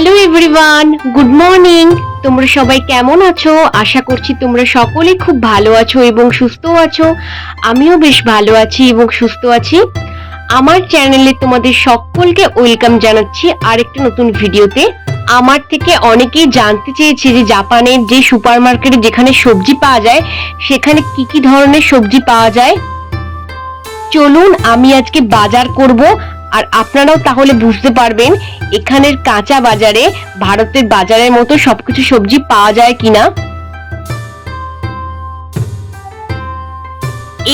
Hello everyone good morning তোমরা সবাই কেমন আছো? আশা করছি তোমরা সকলে খুব ভালো আছো এবং সুস্থ আছো। আমিও বেশ ভালো আছি এবং সুস্থ আছি। আমার চ্যানেলে তোমাদের সকলকে ওয়েলকাম জানাচ্ছি আরেকটা নতুন ভিডিওতে। আমার থেকে অনেকেই জানতে চেয়েছে যে জাপানের যে সুপার মার্কেটে যেখানে সবজি পাওয়া যায়, সেখানে কি কি ধরনের সবজি পাওয়া যায়। চলুন, আমি আজকে বাজার করব। আর আপনারাও তাহলে বুঝতে পারবেন এখানের কাঁচা বাজারে, ভারতের বাজারের মতো সবকিছু সবজি পাওয়া যায় কিনা।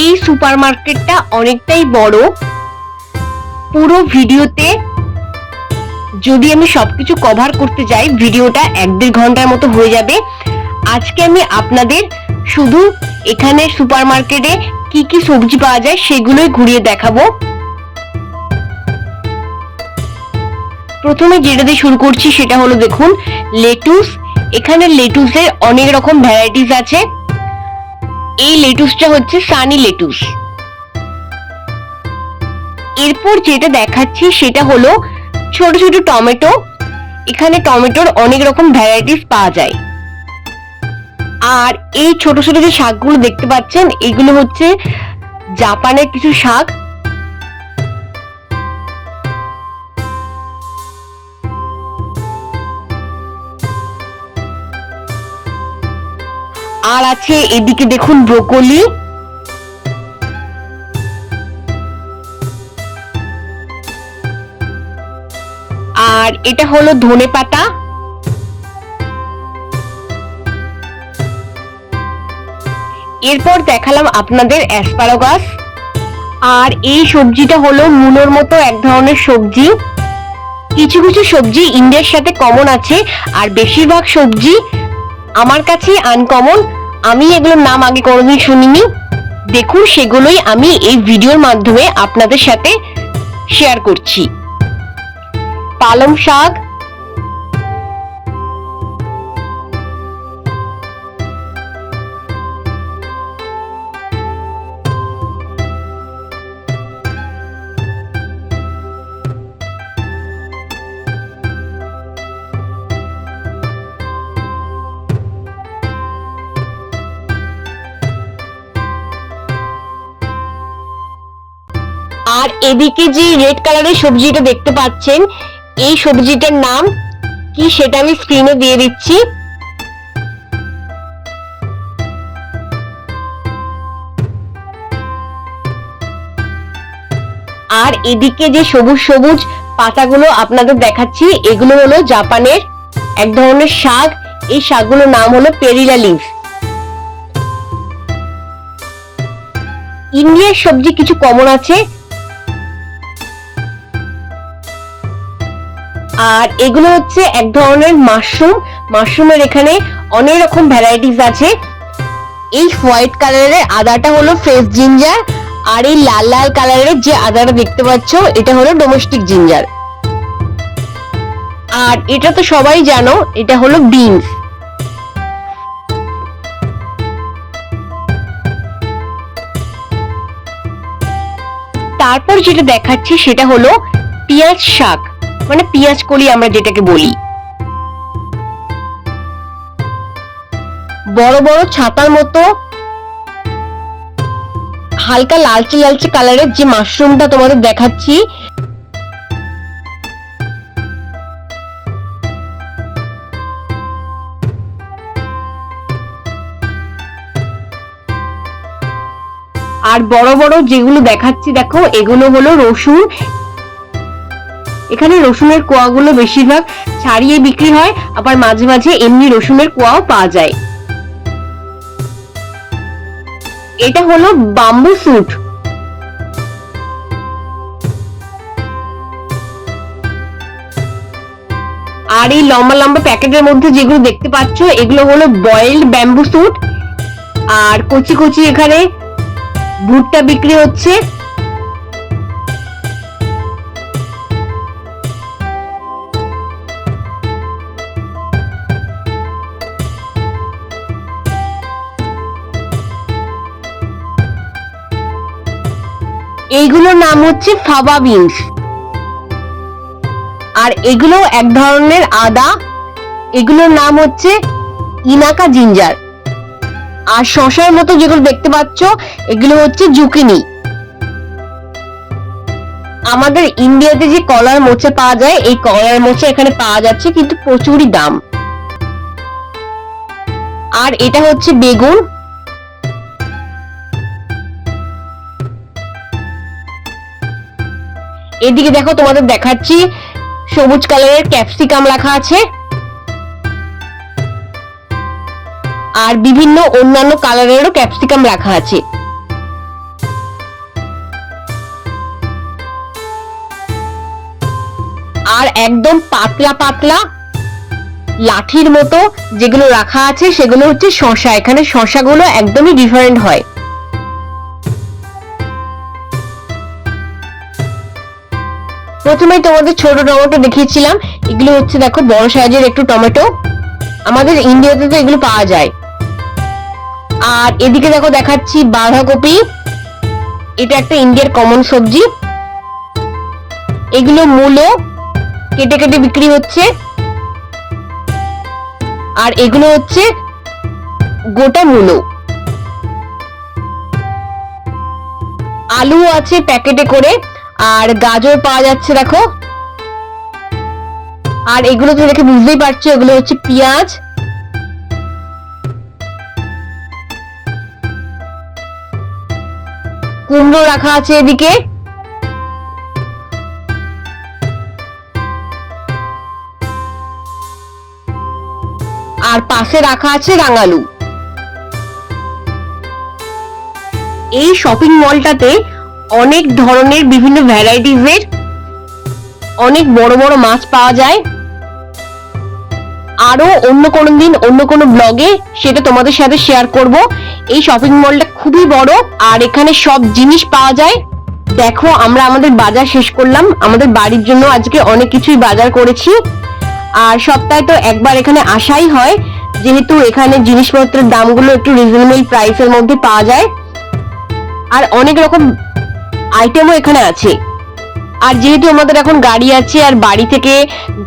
এই সুপারমার্কেটটা অনেকটাই বড়। পুরো ভিডিওতে যদি আমি সবকিছু কভার করতে যাই, ভিডিওটা এক দেড় ঘণ্টার মতো হয়ে যাবে। আজকে আমি আপনাদের শুধু এখানে সুপারমার্কেটে কি কি সবজি পাওয়া যায় সেগুলোই ঘুরিয়ে দেখাবো। প্রথমে যেটা দিয়ে শুরু করছি সেটা হলো দেখুন লেটুস এখানে লেটুসের অনেক রকম ভ্যারাইটিস আছে। এই লেটুসটা হচ্ছে সানি লেটুস এরপর যেটা দেখাচ্ছি সেটা হলো ছোট ছোট টমেটো। এখানে টমেটোর অনেক রকম ভ্যারাইটিস পাওয়া যায়। আর এই ছোট ছোট যে শাকগুলো দেখতে পাচ্ছেন, এগুলো হচ্ছে জাপানের কিছু শাক। আর আছে এদিকে দেখুন ব্রোকলি। আর এটা হলো ধনে পাতা। এরপর দেখালাম আপনাদের অ্যাসপারাগাস। আর এই সবজিটা হলো মুলোর মতো এক ধরনের সবজি। কিছু কিছু সবজি ইন্ডিয়ার সাথে কমন আছে, আর বেশিরভাগ সবজি আমার কাছে আনকমন আমি এগুলোর নাম আগে কোনোদিন শুনিনি। দেখুন, সেগুলোই আমি এই ভিডিওর মাধ্যমে আপনাদের সাথে শেয়ার করছি। পালং শাক আর এদিকে যে রেড কালারের সবজিটা দেখতে পাচ্ছেন, এই সবজিটার নাম কি সেটা আমি স্ক্রিনে দিয়ে দিচ্ছি। আর এদিকে যে সবুজ সবুজ পাতাগুলো আপনাদের দেখাচ্ছি, এগুলো হলো জাপানের এক ধরনের শাক। এই শাকগুলোর নাম হলো পেরিলা লিভ ইন্ডিয়ার সবজি কিছু কমন আছে আর এগুলো হচ্ছে এক ধরনের মাশরুম। মাশরুমের এখানে অনেক রকম ভ্যারাইটিস আছে। এই হোয়াইট কালারের আদাটা হলো ফ্রেশ জিঞ্জার আর এই লাল লাল কালারের যে আদাটা দেখতে পাচ্ছ, এটা হলো ডোমেস্টিক জিঞ্জার আর এটা তো সবাই জানো, এটা হলো বিনস তারপর যেটা দেখাচ্ছি সেটা হলো পেঁয়াজ শাক। মানে পেঁয়াজ কলি আমরা যেটাকে বলি। বড় বড় ছাতার মতো হালকা লালচে লালচে কালারের যে মাশরুমটা তোমাদের দেখাচ্ছি। আর বড় বড় যেগুলো দেখাচ্ছি দেখো, এগুলো হলো রসুন এখানে রসুনের কোয়াগুলো বেশিরভাগ ছাড়িয়ে বিক্রি হয়, আবার মাঝে মাঝে এমনি রসুনের কোয়াও পাওয়া যায়। এটা হলো বাম্বু স্যুট আর এই লম্বা লম্বা প্যাকেটের মধ্যে যেগুলো দেখতে পাচ্ছ, এগুলো হলো বয়েলড ব্যাম্বু স্যুট আর কচি কচি এখানে ভুট্টা বিক্রি হচ্ছে। এইগুলোর নাম হচ্ছে ফাবা বিনস। আর এগুলো এক ধরনের আদা, এগুলোর নাম হচ্ছে ইনাকা জিঞ্জার। আর শশার মতো যেগুলো দেখতে পাচ্ছ, এগুলো হচ্ছে জুকিনি। আমাদের ইন্ডিয়াতে যে কলার মোচা পাওয়া যায়, এই কলার মোচা এখানে পাওয়া যাচ্ছে কিন্তু প্রচুরই দাম। আর এটা হচ্ছে বেগুন। এদিকে দেখো, তোমাদের দেখাচ্ছি, সবুজ কালারের ক্যাপসিকাম রাখা আছে। আর বিভিন্ন অন্যান্য কালারেরও ক্যাপসিকাম রাখা আছে। আর একদম পাতলা পাতলা লাঠির মতো যেগুলো রাখা আছে, সেগুলো হচ্ছে শশা এখানে শশাগুলো একদমই ডিফারেন্ট হয়। প্রথমে তোমাদের ছোট টমেটো দেখিয়েছিলাম। এগুলো হচ্ছে দেখো, বড় সাইজের একটু টমেটো। আমাদের ইন্ডিয়াতে তো এগুলো পাওয়া যায়। আর এদিকে দেখো, দেখাচ্ছি বাঁধাকপি। এটা একটা ইন্ডিয়ার কমন সবজি। এগুলো মূলো কেটে কেটে বিক্রি হচ্ছে। আর এগুলো হচ্ছে গোটা মূলো। আলু আছে প্যাকেটে করে। আর গাজর পাওয়া যাচ্ছে, দেখো। আর এগুলো তো দেখে বুঝতেই পারছ, এগুলো হচ্ছে পেঁয়াজ। কুমড়ো রাখা আছে এদিকে। আর পাশে রাখা আছে রাঙালু। এই শপিং মলটাতে অনেক ধরনের বিভিন্ন ভ্যারাইটিজের অনেক বড় বড় মাছ পাওয়া যায়। আরও অন্য কোনো দিন, অন্য কোনো ব্লগে সেটা তোমাদের সাথে শেয়ার করব। এই শপিং মলটা খুবই বড় আর এখানে সব জিনিস পাওয়া যায়। দেখো, আমরা আমাদের বাজার শেষ করলাম। আমাদের বাড়ির জন্য আজকে অনেক কিছুই বাজার করেছি। আর সপ্তাহে তো একবার এখানে আসাই হয়। যেহেতু এখানে জিনিসপত্রের দামগুলো একটু রিজনেবল প্রাইসের মধ্যে পাওয়া যায়। আর অনেক রকম আইটেমও এখানে আছে। আর যেহেতু আমাদের এখন গাড়ি আছে আর বাড়ি থেকে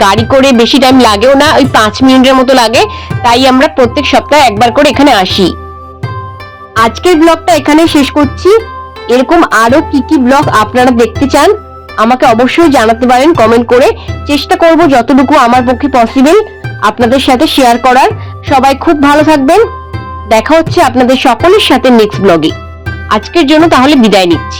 গাড়ি করে বেশি টাইম লাগেও না, ওই পাঁচ মিনিটের মতো লাগে, তাই আমরা প্রত্যেক সপ্তাহে একবার করে এখানে আসি। আজকের ব্লগটা এখানে শেষ করছি। এরকম আরও কি কি ব্লগ আপনারা দেখতে চান, আমাকে অবশ্যই জানাতে পারেন কমেন্ট করে। চেষ্টা করব যতটুকু আমার পক্ষে পসিবল আপনাদের সাথে শেয়ার করার। সবাই খুব ভালো থাকবেন। দেখা হচ্ছে আপনাদের সকলের সাথে নেক্সট ব্লগে আজকের জন্য তাহলে বিদায় নিচ্ছি।